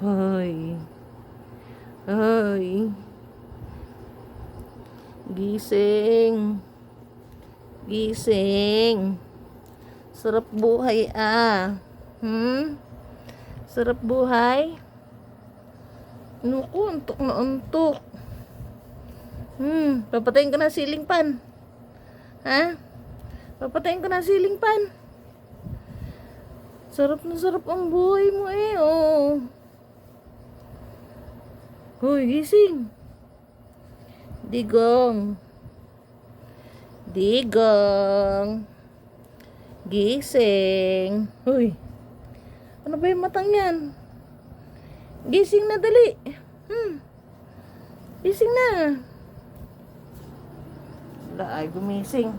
Hoy. Hoy. Gising. Gising. Sarap buhay ah. Hmm? Sarap buhay. Naku, antok na antok. Hmm, papatayin ka na ceiling pan. Ha? Papatayin ka na ceiling pan. Sarap na sarap ang buhay mo eh, Hoy, gising. Digong. Digong. Gising. Hoy. Ano ba yung matang yan? Gising na dali. Hmm. Gising na. Wala ay gumising.